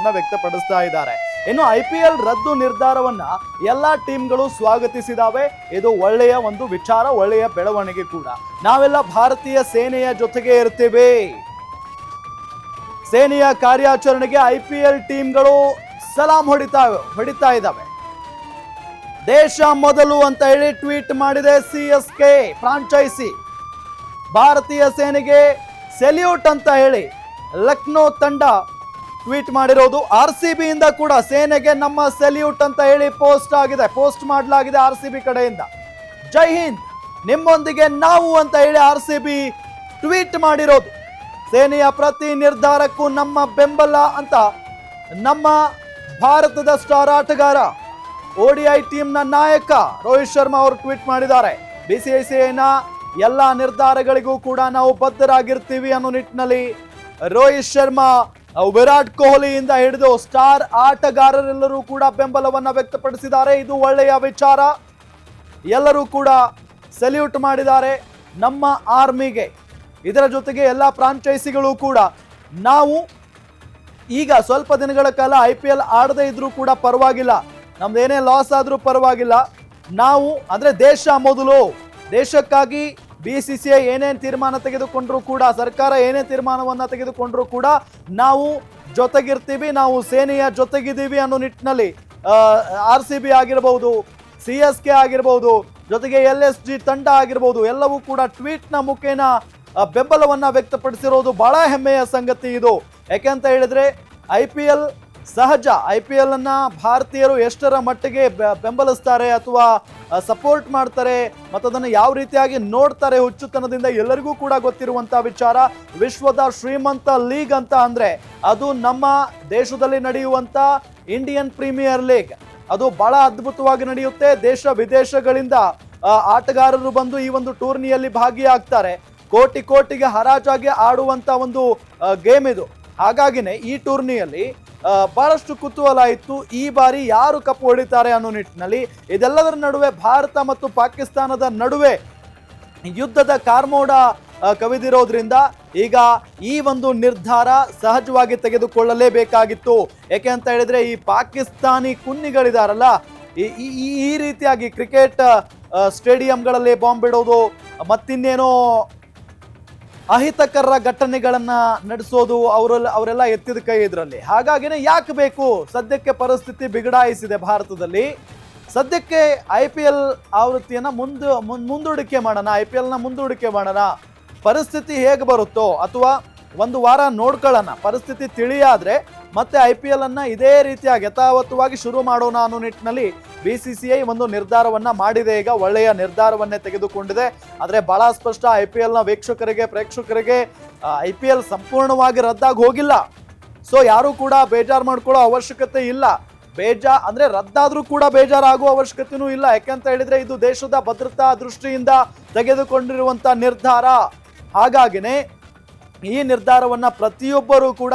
ಬೆಂಬಲವನ್ನ ವ್ಯಕ್ತಪಡಿಸ್ತಾ ಇದ್ದಾರೆ. ಇನ್ನು ಐ ಪಿ ಎಲ್ ರದ್ದು ನಿರ್ಧಾರವನ್ನ ಎಲ್ಲಾ ಟೀಮ್ಗಳು ಸ್ವಾಗತಿಸಿದಾವೆ. ಇದು ಒಳ್ಳೆಯ ಒಂದು ವಿಚಾರ, ಒಳ್ಳೆಯ ಬೆಳವಣಿಗೆ ಕೂಡ. ನಾವೆಲ್ಲ ಭಾರತೀಯ ಸೇನೆಯ ಜೊತೆಗೆ ಇರ್ತೇವೆ. ಸೇನೆಯ ಕಾರ್ಯಾಚರಣೆಗೆ ಐ ಪಿ ಎಲ್ ಟೀಮ್ಗಳು ಸಲಾಂ ಹೊಡಿತಾ ಹೊಡಿತಾ ಇದ್ದಾವೆ ದೇಶ ಮೊದಲು ಅಂತ ಹೇಳಿ ಟ್ವೀಟ್ ಮಾಡಿದೆ ಸಿ ಎಸ್ ಕೆ ಫ್ರಾಂಚೈಸಿ. ಭಾರತೀಯ ಸೇನೆಗೆ ಸೆಲ್ಯೂಟ್ ಅಂತ ಹೇಳಿ ಲಕ್ನೋ ತಂಡ ಟ್ವೀಟ್ ಮಾಡಿರೋದು ಆರ್ ಸಿ ಇಂದ ಕೂಡ. ಸೇನೆಗೆ ನಮ್ಮ ಸೆಲ್ಯೂಟ್ ಅಂತ ಹೇಳಿ ಪೋಸ್ಟ್ ಆಗಿದೆ. ಪೋಸ್ಟ್ ಮಾಡಲಾಗಿದೆ ಆರ್ ಸಿ ಬಿ ಕಡೆಯಿಂದ. ಜೈ ಹಿಂದ್. ನಿಮ್ಮೊಂದಿಗೆ ನಾವು ಅಂತ ಹೇಳಿ ಆರ್ ಸಿ ಬಿ ಟ್ವೀಟ್ ಮಾಡಿರೋದು. ಸೇನೆಯ ಪ್ರತಿ ನಿರ್ಧಾರಕ್ಕೂ ನಮ್ಮ ಬೆಂಬಲ ಅಂತ ನಮ್ಮ ಭಾರತದ ಸ್ಟಾರ್ ಆಟಗಾರ ಓಡಿಐ ಟೀಮ್ನ ನಾಯಕ ರೋಹಿತ್ ಶರ್ಮಾ ಅವರು ಟ್ವೀಟ್ ಮಾಡಿದ್ದಾರೆ. ಬಿಸಿಐಸಿಐನ ಎಲ್ಲ ನಿರ್ಧಾರಗಳಿಗೂ ಕೂಡ ನಾವು ಬದ್ಧರಾಗಿರ್ತೀವಿ ಅನ್ನೋ ನಿಟ್ಟಿನಲ್ಲಿ ರೋಹಿತ್ ಶರ್ಮಾ ವಿರಾಟ್ ಕೊಹ್ಲಿಯಿಂದ ಹಿಡಿದು ಸ್ಟಾರ್ ಆಟಗಾರರೆಲ್ಲರೂ ಕೂಡ ಬೆಂಬಲವನ್ನ ವ್ಯಕ್ತಪಡಿಸಿದ್ದಾರೆ. ಇದು ಒಳ್ಳೆಯ ವಿಚಾರ. ಎಲ್ಲರೂ ಕೂಡ ಸೆಲ್ಯೂಟ್ ಮಾಡಿದ್ದಾರೆ ನಮ್ಮ ಆರ್ಮಿಗೆ. ಇದರ ಜೊತೆಗೆ ಎಲ್ಲ ಫ್ರಾಂಚೈಸಿಗಳು ಕೂಡ. ನಾವು ಈಗ ಸ್ವಲ್ಪ ದಿನಗಳ ಕಾಲ ಐ ಪಿ ಎಲ್ ಆಡದೇ ಇದ್ರೂ ಕೂಡ ಪರವಾಗಿಲ್ಲ. ನಮ್ದು ಏನೇ ಲಾಸ್ ಆದರೂ ಪರವಾಗಿಲ್ಲ. ನಾವು ಅಂದರೆ ದೇಶ ಮೊದಲು. ದೇಶಕ್ಕಾಗಿ ಬಿ ಸಿ ಸಿ ಐ ಏನೇನು ತೀರ್ಮಾನ ತೆಗೆದುಕೊಂಡ್ರೂ ಕೂಡ, ಸರ್ಕಾರ ಏನೇ ತೀರ್ಮಾನವನ್ನು ತೆಗೆದುಕೊಂಡರೂ ಕೂಡ ನಾವು ಜೊತೆಗಿರ್ತೀವಿ, ನಾವು ಸೇನೆಯ ಜೊತೆಗಿದ್ದೀವಿ ಅನ್ನೋ ನಿಟ್ಟಿನಲ್ಲಿ ಆರ್ ಸಿ ಬಿ ಆಗಿರ್ಬೋದು, ಸಿ ಎಸ್ ಕೆ ಆಗಿರ್ಬೋದು, ಜೊತೆಗೆ ಎಲ್ ಎಸ್ ಜಿ ತಂಡ ಆಗಿರ್ಬೋದು, ಎಲ್ಲವೂ ಕೂಡ ಟ್ವೀಟ್ನ ಮುಖೇನ ಬೆಂಬಲವನ್ನು ವ್ಯಕ್ತಪಡಿಸಿರೋದು ಬಹಳ ಹೆಮ್ಮೆಯ ಸಂಗತಿ ಇದು. ಯಾಕೆಂತ ಹೇಳಿದ್ರೆ, ಐ ಪಿ ಎಲ್ ಸಹಜ ಐ ಪಿ ಎಲ್ ಅನ್ನ ಭಾರತೀಯರು ಎಷ್ಟರ ಮಟ್ಟಿಗೆ ಬೆಂಬಲಿಸ್ತಾರೆ ಅಥವಾ ಸಪೋರ್ಟ್ ಮಾಡ್ತಾರೆ ಮತ್ತು ಅದನ್ನು ಯಾವ ರೀತಿಯಾಗಿ ನೋಡ್ತಾರೆ ಹುಚ್ಚುತನದಿಂದ ಎಲ್ಲರಿಗೂ ಕೂಡ ಗೊತ್ತಿರುವಂಥ ವಿಚಾರ. ವಿಶ್ವದ ಶ್ರೀಮಂತ ಲೀಗ್ ಅಂತ ಅಂದ್ರೆ ಅದು ನಮ್ಮ ದೇಶದಲ್ಲಿ ನಡೆಯುವಂತ ಇಂಡಿಯನ್ ಪ್ರೀಮಿಯರ್ ಲೀಗ್ ಅದು ಬಹಳ ಅದ್ಭುತವಾಗಿ ನಡೆಯುತ್ತೆ. ದೇಶ ವಿದೇಶಗಳಿಂದ ಆಟಗಾರರು ಬಂದು ಈ ಒಂದು ಟೂರ್ನಿಯಲ್ಲಿ ಭಾಗಿಯಾಗ್ತಾರೆ. ಕೋಟಿ ಕೋಟಿಗೆ ಹರಾಜಾಗಿ ಆಡುವಂತ ಒಂದು ಗೇಮ್ ಇದು. ಹಾಗಾಗಿನೇ ಈ ಟೂರ್ನಿಯಲ್ಲಿ ಬಹಳಷ್ಟು ಕುತೂಹಲ ಇತ್ತು ಈ ಬಾರಿ ಯಾರು ಕಪ್ ಹೊಡಿತಾರೆ ಅನ್ನೋ ನಿಟ್ಟಿನಲ್ಲಿ ಇದೆಲ್ಲದರ ನಡುವೆ ಭಾರತ ಮತ್ತು ಪಾಕಿಸ್ತಾನದ ನಡುವೆ ಯುದ್ಧದ ಕಾರ್ಮೋಡ ಕವಿದಿರೋದ್ರಿಂದ ಈಗ ಈ ಒಂದು ನಿರ್ಧಾರ ಸಹಜವಾಗಿ ತೆಗೆದುಕೊಳ್ಳಲೇಬೇಕಾಗಿತ್ತು. ಯಾಕೆ ಅಂತ ಹೇಳಿದ್ರೆ ಈ ಪಾಕಿಸ್ತಾನಿ ಕುನ್ನಿಗಳಿದಾರಲ್ಲ, ಈ ರೀತಿಯಾಗಿ ಕ್ರಿಕೆಟ್ ಸ್ಟೇಡಿಯಂಗಳಲ್ಲಿ ಬಾಂಬ್ ಬಿಡೋದು ಮತ್ತಿನ್ನೇನೋ ಅಹಿತಕರ ಘಟನೆಗಳನ್ನ ನಡೆಸೋದು ಅವರೆಲ್ಲ ಅವರೆಲ್ಲ ಎತ್ತಿದ ಕೈ ಇದರಲ್ಲಿ. ಹಾಗಾಗಿನೇ ಯಾಕೆ ಬೇಕು? ಸದ್ಯಕ್ಕೆ ಪರಿಸ್ಥಿತಿ ಬಿಗಡಾಯಿಸಿದೆ ಭಾರತದಲ್ಲಿ. ಸದ್ಯಕ್ಕೆ ಐ ಪಿ ಎಲ್ ಆವೃತ್ತಿಯನ್ನ ಮುಂದ ಮುಂದೂಡಿಕೆ ಮಾಡೋಣ, ಐ ಪಿ ಎಲ್ನ ಮುಂದೂಡಿಕೆ ಮಾಡೋಣ. ಪರಿಸ್ಥಿತಿ ಹೇಗೆ ಬರುತ್ತೋ ಅಥವಾ ಒಂದು ವಾರ ನೋಡ್ಕೊಳ್ಳೋಣ. ಪರಿಸ್ಥಿತಿ ತಿಳಿಯಾದ್ರೆ ಮತ್ತೆ ಐ ಪಿ ಎಲ್ ಅನ್ನ ಇದೇ ರೀತಿಯಾಗಿ ಯಥಾವತ್ತವಾಗಿ ಶುರು ಮಾಡೋಣ ಅನ್ನೋ ನಿಟ್ಟಿನಲ್ಲಿ ಬಿ ಸಿ ಸಿ ಐ ಒಂದು ನಿರ್ಧಾರವನ್ನ ಮಾಡಿದೆ. ಈಗ ಒಳ್ಳೆಯ ನಿರ್ಧಾರವನ್ನೇ ತೆಗೆದುಕೊಂಡಿದೆ. ಆದರೆ ಬಹಳ ಸ್ಪಷ್ಟ, ಐ ಪಿ ಎಲ್ನ ವೀಕ್ಷಕರಿಗೆ, ಪ್ರೇಕ್ಷಕರಿಗೆ ಐ ಪಿ ಎಲ್ ಸಂಪೂರ್ಣವಾಗಿ ರದ್ದಾಗಿ ಹೋಗಿಲ್ಲ. ಸೊ ಯಾರು ಕೂಡ ಬೇಜಾರು ಮಾಡ್ಕೊಳ್ಳೋ ಅವಶ್ಯಕತೆ ಇಲ್ಲ. ಬೇಜಾ, ಅಂದ್ರೆ ರದ್ದಾದ್ರೂ ಕೂಡ ಬೇಜಾರಾಗುವ ಅವಶ್ಯಕತೆನೂ ಇಲ್ಲ. ಯಾಕಂತ ಹೇಳಿದ್ರೆ ಇದು ದೇಶದ ಭದ್ರತಾ ದೃಷ್ಟಿಯಿಂದ ತೆಗೆದುಕೊಂಡಿರುವಂತ ನಿರ್ಧಾರ. ಹಾಗಾಗಿನೇ ಈ ನಿರ್ಧಾರವನ್ನ ಪ್ರತಿಯೊಬ್ಬರೂ ಕೂಡ